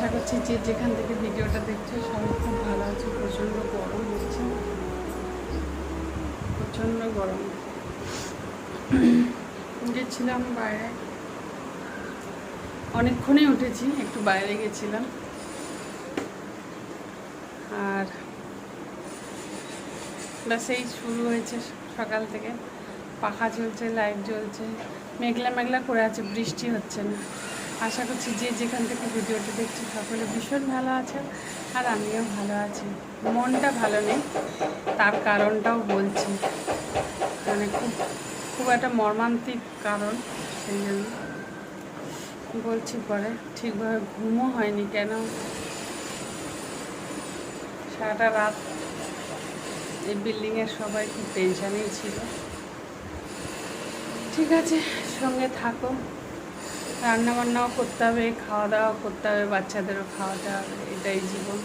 আশা করছি যে যেখান থেকে ভিডিওটা দেখছ, সবাই খুব ভালো আছে, প্রচণ্ড গরম হচ্ছে। প্রচণ্ড গরম। গেছিলাম বাইরে। অনেকক্ষণই উঠেছি, একটু বাইরে গেছিলাম। আর ব্যাস, এই শুরু হয়েছে সকাল থেকে। পাখা চলছে লাইট জ্বলছে। মেঘলা মেঘলা করে আছে, বৃষ্টি হচ্ছে না। আশা করছি যে যেখান থেকে ভিডিওটা দেখছি সকলে ভীষণ ভালো আছে আর আমিও ভালো আছি। মনটা ভালো নেই, তার কারণটাও বলছি। মানে খুব খুব একটা মর্মান্তিক কারণ, সেই জন্য বলছি পরে ঠিকভাবে ঘুমও হয়নি কেন? সারাটা রাত এই বিল্ডিংয়ের সবাই খুব টেনশানেই ছিল। ঠিক আছে, সঙ্গে থাকো। রান্না বান্নাও করতে হবে খাওয়া দাওয়া করতে হবে, বাচ্চাদেরও খাওয়াতে হবে, এটাই জীবন।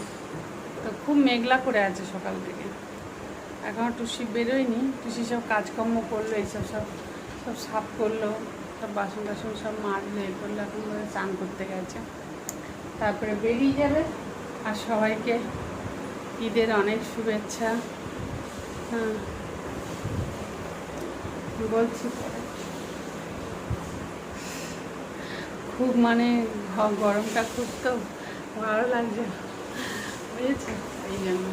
তো খুব মেঘলা করে আছে সকাল থেকে। এখনও টুসি বেরোয়নি, টুসি সব কাজকর্ম করল, এইসব সব সব সাফ করল, সব বাসন টাসন সব মাজলো, এ করল, এখন বোধহয় স্নান করতে গেছে। তারপরে বেরিয়ে যাবে, আর সবাইকে ঈদের অনেক শুভেচ্ছা। হ্যাঁ বলছি পরে। খুব মানে গরমটা খুব তো ভালো লাগছে। বুঝেছ? এই জন্য।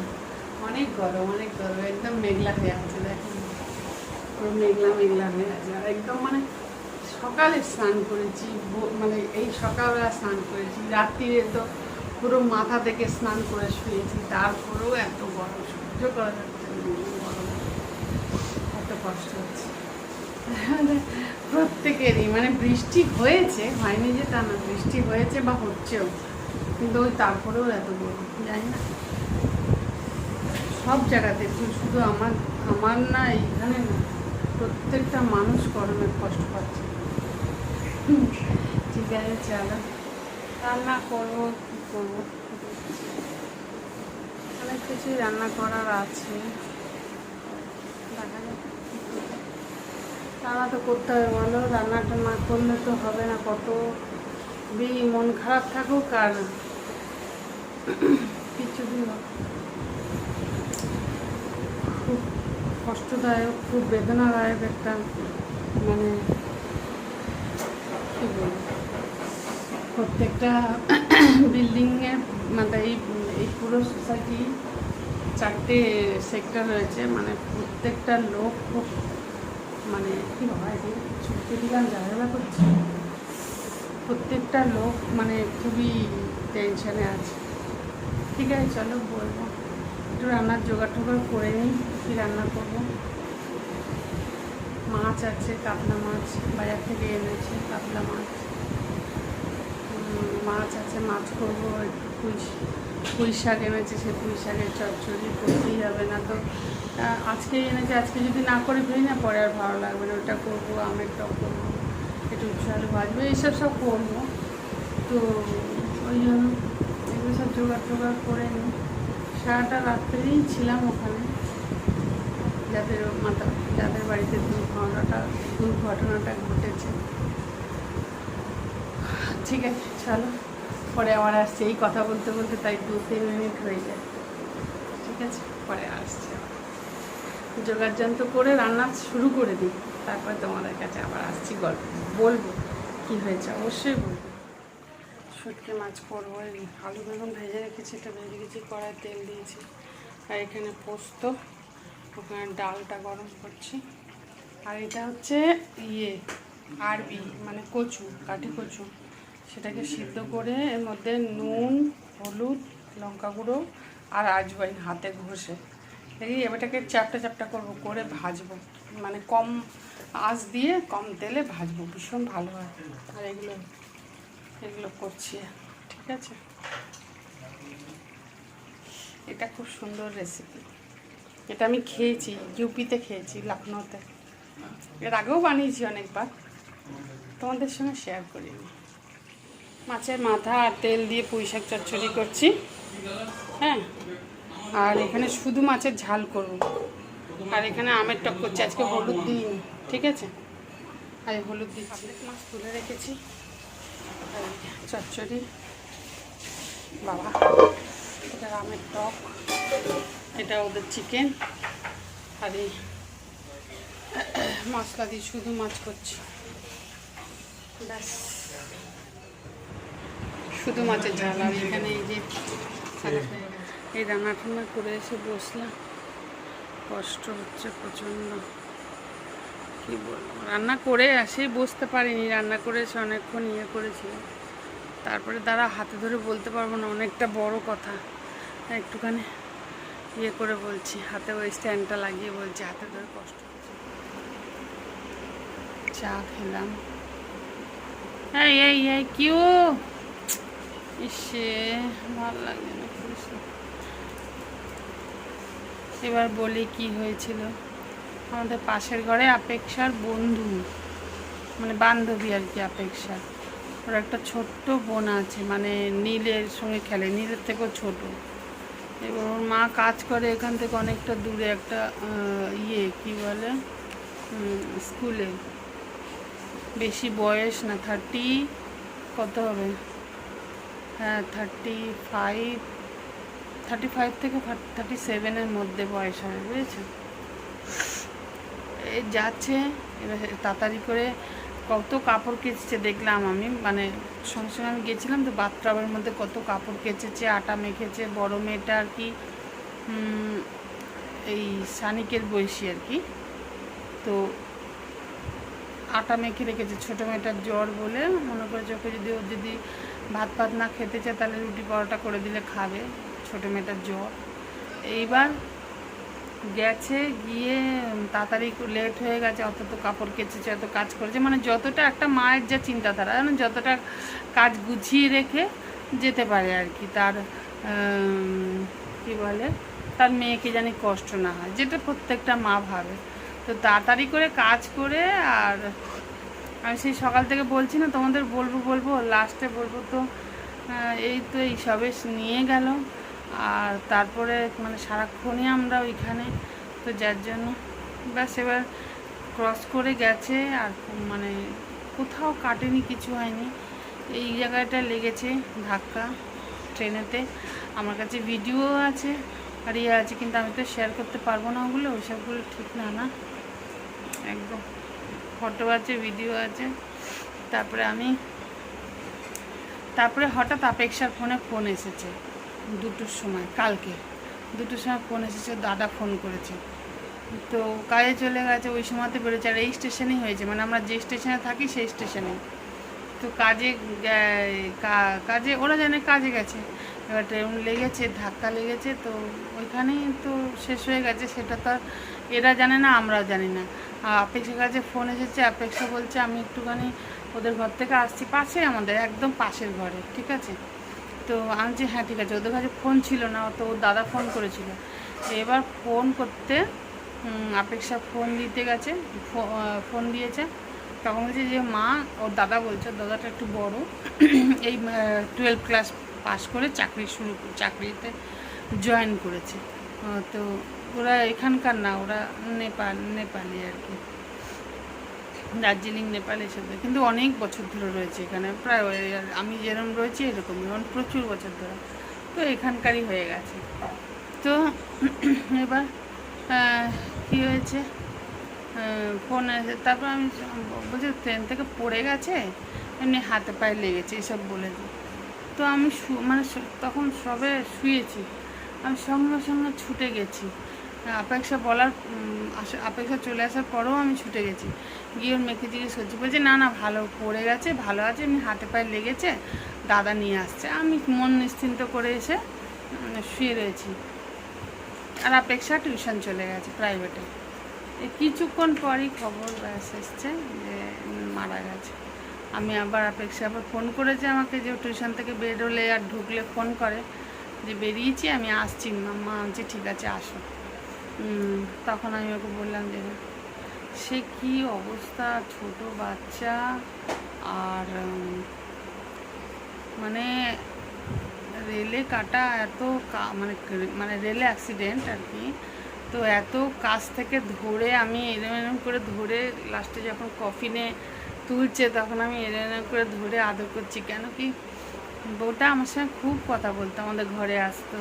অনেক গরম অনেক গরম, একদম মেঘলা হয়ে আছে দেখেন পুরো মেঘলা মেঘলা হয়ে আছে। আর একদম মানে সকালে স্নান করেছি মানে এই সকালবেলা স্নান করেছি। রাত্রিরে তো পুরো মাথা থেকে স্নান করে শুয়েছি, তারপরেও এত গরম, সহ্য করা যাচ্ছে গরম। এত কষ্ট হচ্ছে। প্রত্যেকেরই মানে বৃষ্টি হয়েছে, হয়নি যে তা না, বৃষ্টি হয়েছে বা হচ্ছেও, কিন্তু ওই তারপরেও এত গরম, জানি না। সব জায়গাতে শুধু আমার আমার না, এইখানে না, প্রত্যেকটা মানুষ গরমে কষ্ট পাচ্ছে। ঠিক আছে, চলো। রান্না করব, কী করব? অনেক কিছুই রান্না করার আছে। দেখা যাক। রান্না তো করতে হবে বলো, রান্নাটা না করলে তো হবে না, কত বি মন খারাপ থাকুক আর কিছুদিন। খুব কষ্টদায়ক, খুব বেদনাদায়ক একটা মানে কী বলব প্রত্যেকটা বিল্ডিংয়ে মানে এই এই পুরো সোসাইটি চারটে সেক্টর রয়েছে মানে প্রত্যেকটা লোক খুব মানে কী হয় যে ছুটতে দিলাম ঝামেলা করছি, প্রত্যেকটা লোক মানে খুবই টেনশানে আছে। ঠিক আছে, চলো বলব। একটু রান্নার জোগাড় টোগাড় করে নিই, কী রান্না করব। মাছ আছে, কাতলা মাছ, বাজার থেকে এনেছে কাতলা মাছ। মাছ আছে মাছ করব পুঁই পুঁই শাক এনেছে সে পুঁই শাকের চচ্চড়ি করতেই হবে না তো। আহ, আজকে এনেছে আজকে যদি না করে ফেলি না পরে আর ভালো লাগবে না। ওটা করব আমের টক করব একটু আলু ভাজবো এইসব সব করব। তো ওই জন্য এগুলো সব জোগাড় টোগাড় করে নিই। সারাটা রাত্রেই ছিলাম ওখানে। যাদের মাথা যাদের বাড়িতে দুর্ঘটনাটা দুর্ঘটনাটা ঘটেছে। ঠিক আছে, চলো। পরে আবার আসছে। এই কথা বলতে বলতে তাই দু তিন মিনিট হয়ে যায়। ঠিক আছে, পরে আসছে। জোগাড় যন্ত্র করে রান্না শুরু করে দিই। তারপরে তোমাদের কাছে আবার আসছি গল্প। বলব কি হয়েছে? অবশ্যই বলব। শুটকি মাছ করব আলু বেগুন ভেজে রেখেছি এটা ভেজে গেছি কড়াই তেল দিয়েছি। আর এখানে পোস্ত, ওখানে ডালটা গরম করছি। আর এটা হচ্ছে ইয়ে আরবি মানে কচু, কাঠি কচু। সেটাকে সিদ্ধ করে এর মধ্যে নুন হলুদ লঙ্কা গুঁড়ো আর আজওয়াইন হাতে ঘষে। এই এবারটাকে চ্যাপটা চ্যাপটা করব করে ভাজবো। মানে কম আঁচ দিয়ে কম তেলে ভাজবো ভীষণ ভালো হয়। আর এগুলো? এগুলো করছি ঠিক আছে? এটা খুব সুন্দর রেসিপি এটা আমি খেয়েছি ইউপিতে খেয়েছি লখনৌতে এর আগেও বানিয়েছি অনেকবার। তোমাদের সঙ্গে শেয়ার করিনি। মাছের মাথা আর তেল দিয়ে পুঁই শাক চচ্চড়ি করছি। হ্যাঁ? আর এখানে শুধু মাছের ঝাল করব। আর এখানে আমের টক করছি, আজকে হলুদ দিন ঠিক আছে? আর হলুদ দিই পাবলিক মাছ তুলে রেখেছি। চচ্চড়ি। বাবা, এটা আমের টক, এটা ওদের চিকেন। আর এই মশলা দিয়ে শুধু মাছ করছি। ব্যাস। শুধু মাছের ঝাল আর এখানে এই যে এই রান্না টান্না করে এসে বসলাম। কষ্ট হচ্ছে প্রচণ্ড। কী বলব? রান্না করে আসেই বসতে পারিনি। রান্না করে এসে অনেকক্ষণ ইয়ে করেছিলাম। তারপরে তারা হাতে ধরে বলতে পারব না অনেকটা বড় কথা। একটুখানি ইয়ে করে বলছি হাতে ওই স্ট্যান্ডটা লাগিয়ে বলছি হাতে ধরে কষ্ট হচ্ছে। চা খেলাম। এই এই এই কিউ! ইসে, ভালো লাগে না এবার বলি কি হয়েছিল। আমাদের পাশের ঘরে আপেক্ষার বন্ধু মানে বান্ধবী আর কি আপেক্ষা ওর একটা ছোট্ট বোন আছে মানে নীলের সঙ্গে খেলে, নীলের থেকেও ছোট। এবার ওর মা কাজ করে এখান থেকে অনেকটা দূরে একটা ইয়ে কি বলে? স্কুলে। বেশি বয়স না থার্টি কত হবে? থার্টি ফাইভ থার্টি ফাইভ থেকে থার্টি সেভেনের মধ্যে বয়স হবে বুঝেছেন এই যাচ্ছে, এবার তাড়াতাড়ি করে কত কাপড় কেচেছে দেখলাম আমি মানে সঙ্গে সঙ্গে আমি গেছিলাম তো বাথটাবের মধ্যে কত কাপড় কেচেছে, আটা মেখেছে, বড় মেয়েটা আর কি এই সানিকের বয়সী আর কি, তো আটা মেখে রেখেছে, ছোটো মেয়েটার জ্বর বলে মনে করেছে ওকে যদি ও যদি ভাত ভাত না খেতে চায়, তাহলে রুটি পরোটা করে দিলে খাবে, ছোটো মেয়েটার জ্বর। এইবার গেছে, গিয়ে তাড়াতাড়ি লেট হয়ে গেছে অত তো কাপড় কেচেছে অত কাজ করেছে। মানে যতটা একটা মায়ের যা চিন্তাধারা, জানো, যতটা কাজ গুছিয়ে রেখে যেতে পারে আর কি। তার কি বলে, তার মেয়েকে জানি কষ্ট না হয়, যেটা প্রত্যেকটা মা ভাবে। তো তাড়াতাড়ি করে কাজ করে আর আমি সেই সকাল থেকে বলছি না, তোমাদের বলব বলব লাস্টে বলব তো এই তো এই সবে নিয়ে গেল। আর তারপরে মানে সারাক্ষণই আমরা ওইখানে, তো যার জন্য ব্যাস এবার ক্রস করে গেছে আর মানে কোথাও কাটেনি, কিছু হয়নি। এই জায়গাটা লেগেছে ধাক্কা ট্রেনেতে। আমার কাছে ভিডিও আছে আর ইয়ে আছে, কিন্তু আমি তো শেয়ার করতে পারব না ওগুলো ওইসবগুলো ঠিক না না। একদম। ফটো আছে ভিডিও আছে। তারপরে আমি, তারপরে হঠাৎ আপেক্ষার ফোনে ফোন এসেছে দুটোর সময়, কালকে। দুটোর সময় ফোন এসেছে, দাদা ফোন করেছে। তো কাজে চলে গেছে, ওই সময়তে বেরোচ্ছে। আর এই স্টেশনেই হয়েছে মানে আমরা যে স্টেশনে থাকি সেই স্টেশনে তো কাজে কাজে, ওরা জানে কাজে গেছে। এবার ট্রেন লেগেছে, ধাক্কা লেগেছে, তো ওইখানেই তো শেষ হয়ে গেছে, সেটা তো এরা জানে না আমরাও জানি না। আপেক্ষার কাছে ফোন এসেছে আপেক্ষা বলছে, আমি একটুখানি ওদের ঘর থেকে আসছি পাশে আমাদের, একদম পাশের ঘরে, ঠিক আছে? তো আমি যে হ্যাঁ ঠিক আছে। ওদের কাছে ফোন ছিল না, তো ওর দাদা ফোন করেছিল। এবার ফোন করতে আপেক্ষা ফোন দিতে গেছে ফোন দিয়েছে। তখন বলছে যে, মা, ওর দাদা বলছে দাদাটা একটু বড়। এই টুয়েলভ ক্লাস পাস করে চাকরি শুরু, চাকরিতে জয়েন করেছে। তো ওরা এখানকার না, ওরা নেপাল, নেপালি আর কি। দার্জিলিং, নেপাল এসব। কিন্তু অনেক বছর ধরে রয়েছে এখানে, প্রায় আমি যেরকম রয়েছি এরকমই মানে প্রচুর বছর ধরে। তো এখানকারই হয়ে গেছে। তো এবার কী হয়েছে? ফোন এসে, তারপর আমি বলছি, ট্রেন থেকে পড়ে গেছে? এমনি হাতে পায়ে লেগেছে, এসব বলেছে তো আমি মানে তখন সবে শুয়েছি। আমি সঙ্গে সঙ্গে ছুটে গেছি। আপেক্ষা বলার উম, আসা- আপেক্ষা চলে আসার পরেও আমি ছুটে গেছি। গিয়ে মেয়েকে জিজ্ঞেস করছি বলছে না না ভালো পড়ে গেছে ভালো আছে এমনি হাতে পায়ে লেগেছে দাদা নিয়ে আসছে। আমি মন নিশ্চিন্ত করে এসে উম, শুয়ে রয়েছি। আর আপেক্ষা টিউশন চলে গেছে প্রাইভেটে কিছুক্ষণ পরই খবর ব্যাস এসছে যে মারা গেছে। আমি আবার অপেক্ষা আবার ফোন করেছে আমাকে যে টিউশন থেকে বেরোলে আর ঢুকলে ফোন করে যে বেরিয়েছি আমি আসছি। মা আনছি ঠিক আছে আসো। তখন আমি ওকে বললাম যে, সে কি অবস্থা? ছোট বাচ্চা আর মানে রেলে কাটা এত মানে মানে রেলে অ্যাক্সিডেন্ট আর কি। তো এত কাছ থেকে ধরে আমি এরম এরম করে ধরে লাস্টে যখন কফিনে তুলছে, তখন আমি এরম এরম করে ধরে আদর করছি। কেন কি? বউটা আমার সঙ্গে খুব কথা বলতো, আমাদের ঘরে আসতো,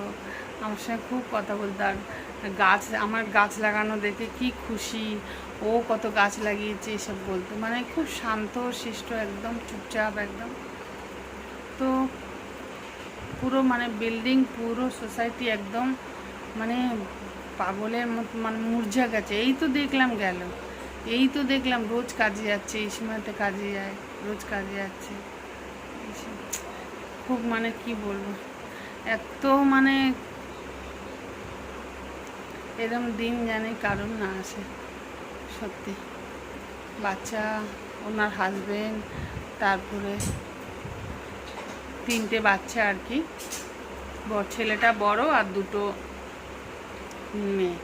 আমার সঙ্গে খুব কথা বলতো। আর গাছ, আমার গাছ লাগানো দেখে কি খুশি। ও কত গাছ লাগিয়েছে, এসব বলতো। মানে খুব শান্ত, শিষ্ট, একদম চুপচাপ, একদম। তো পুরো মানে বিল্ডিং পুরো সোসাইটি একদম মানে পাগলের মতো মানে মূর্ঝা গেছে। এই তো দেখলাম গেল। এই তো দেখলাম রোজ কাজে যাচ্ছে, এই সময়তে কাজে যায়, রোজ কাজে যাচ্ছে। খুব মানে কি বলব? এত মানে এরম দিন জানি কারণ না আসে, সত্যি। বাচ্চা, ওনার হাজবেন্ড তারপরে তিনটে বাচ্চা আর কি। ছেলেটা বড় আর দুটো মেয়ে।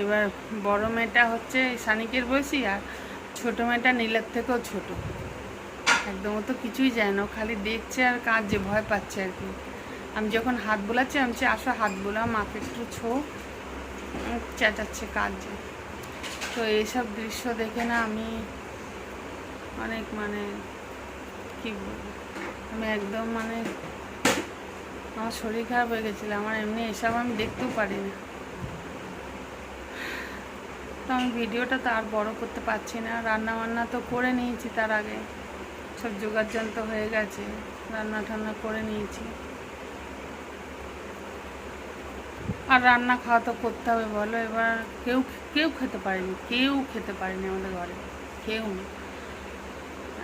এবার বড় মেয়েটা হচ্ছে সানিকের বয়সী আর ছোটো মেয়েটা নীলের থেকেও ছোট। একদম তো কিছুই যায় না খালি দেখছে আর কাঁদছে, ভয় পাচ্ছে আর কি। আমি যখন হাত বোলাচ্ছি, আমি আসো হাত বোলা মাকে একটু ছো চেঁচাচ্ছে কাঁদছে তো এইসব দৃশ্য দেখে না আমি অনেক মানে কি বলব, আমি একদম মানে আমার শরীর খারাপ হয়ে গেছিল, আমার এমনি এসব আমি দেখতেও পারি না তো আমি ভিডিওটা তো আর বড় করতে পারছি না রান্না বান্না তো করে নিয়েছি তার আগে, সব যন্ত্র হয়ে গেছে রান্না টান্না করে নিয়েছি। আর রান্না খাওয়া তো করতে হবে, বলো। এবার কেউ কেউ খেতে পারেনি, কেউ খেতে পারেনি আমাদের ঘরে। কেউ না।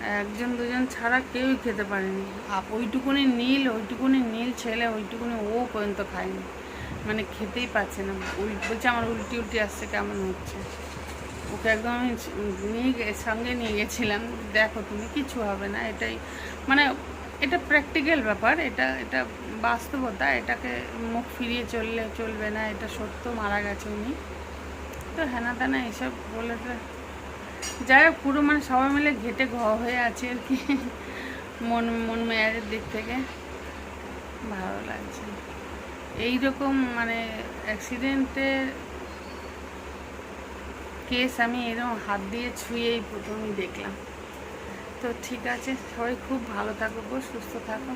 একজন, দুজন ছাড়া কেউই খেতে পারেনি। ওইটুকুনি নীল ওইটুকুনি নীল ছেলে, ওইটুকুনি ও পর্যন্ত খায়নি। মানে খেতেই পাচ্ছে না। বলছে আমার উল্টি উল্টি আসছে, কেমন হচ্ছে? ওকে একদম নিয়ে সঙ্গে নিয়ে গেছিলাম। দেখো, তুমি কিছু হবে না, এটাই। মানে এটা প্র্যাকটিক্যাল ব্যাপার, এটা এটা বাস্তবতা, এটাকে মুখ ফিরিয়ে চললে চলবে না, এটা সত্য, মারা গেছে উনি। তো হেনা তেনা এসব বলে তো, যাই হোক, পুরো মানে সবাই মিলে ঘেটে ঘ হয়ে আছে আর কি, মন মন মেয়ারের দিক থেকে। ভালো লাগছে। এই রকম মানে অ্যাক্সিডেন্টের কেস আমি এরকম হাত দিয়ে ছুঁয়েই প্রথমেই দেখলাম। তো ঠিক আছে, সবাই খুব ভালো থাকো গো, সুস্থ থাকো।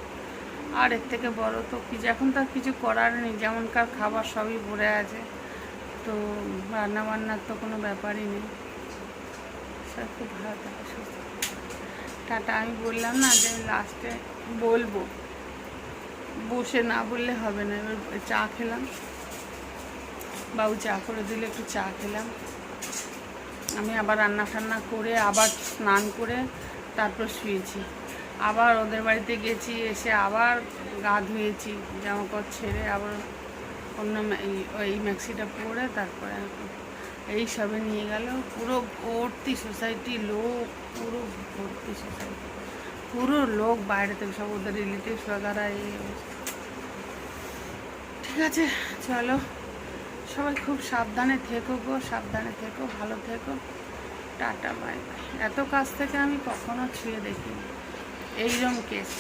আর এর থেকে বড় তো কিছু, এখন তো কিছু করার নেই যেমনকার খাবার সবই ভরে আছে। তো রান্না বান্নার তো কোনো ব্যাপারই নেই। সবাই খুব ভালো থাকো, সুস্থ টাটা, আমি বললাম না যে লাস্টে বলব। বসে না বললে হবে না, এবার চা খেলাম। বাবু চা করে দিলে, একটু চা খেলাম। আমি আবার রান্না টান্না করে আবার স্নান করে তারপর শুয়েছি। আবার ওদের বাড়িতে গেছি, এসে আবার গা ধুয়েছি জামা কাপড় ছেড়ে আবার অন্য এই- এই ম্যাক্সিটা পরে তারপরে এই সবে নিয়ে গেল। পুরো ভর্তি সোসাইটি লোক, পুরো ভর্তি সোসাইটি পুরো লোক বাইরে থেকে সব ওদের রিলেটিভস বাগারা এই ঠিক আছে, চলো। সবাই খুব সাবধানে থেকো গো, সাবধানে থেকো, ভালো থেকো। টাটা বাই এত কাছ থেকে আমি কখনো ছুঁয়ে দেখিনি। এইরকম কেস